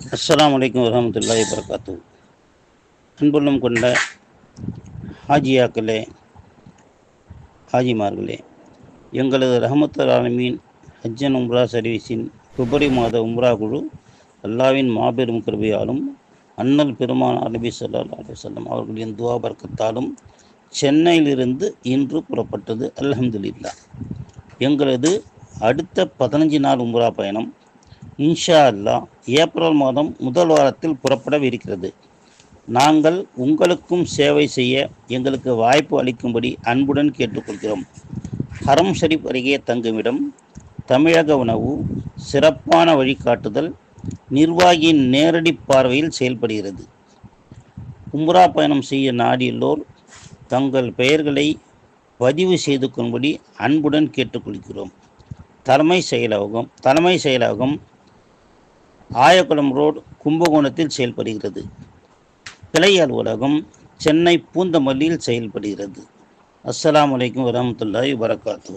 அஸ்லாம் அலைக்கும் வரஹமத்துல்லாஹி வரகாத்து அன்புள்ளம் கொண்ட ஹாஜியாக்களே ஹாஜிமார்களே எங்களது ரஹமத்துல் ஆலமீன் ஹஜ்ஜன் உம்ரா சர்வீஸின் பிப்ரவரி மாத உம்ரா குழு அல்லாவின் மாபெரும் கிருபையாலும் அண்ணல் பெருமான் அலபி ஸல்லல்லாஹு அலைஹி அவர்களின் துவா பர்க்கத்தாலும் சென்னையிலிருந்து இன்று புறப்பட்டது. அல்ஹம்துலில்லாஹ். எங்களது அடுத்த பதினஞ்சு நாள் உம்ரா பயணம் இன்ஷா அல்லாஹ் ஏப்ரல் மாதம் முதல் வாரத்தில் புறப்படவிருக்கிறது. நாங்கள் உங்களுக்கும் சேவை செய்ய எங்களுக்கு வாய்ப்பு அளிக்கும்படி அன்புடன் கேட்டுக்கொள்கிறோம். ஹரம் ஷரீப் அருகே தங்குமிடம் தமிழக உணவு சிறப்பான வழிகாட்டுதல் நிர்வாகியின் நேரடி பார்வையில் செயல்படுகிறது. உம்ரா பயணம் செய்ய நாடியுள்ளோர் தங்கள் பெயர்களை பதிவு செய்து கொள்ளும்படி அன்புடன் கேட்டுக்கொள்கிறோம். தலைமை செயலகம் தலைமை செயலகம் ஆயக்குளம் ரோடு கும்பகோணத்தில் செயல்படுகிறது. கிளை அலுவலகம் சென்னை பூந்தமல்லியில் செயல்படுகிறது. அஸ்லாம் வலைக்கம் வரமத்துல்லாய் வரகாத்து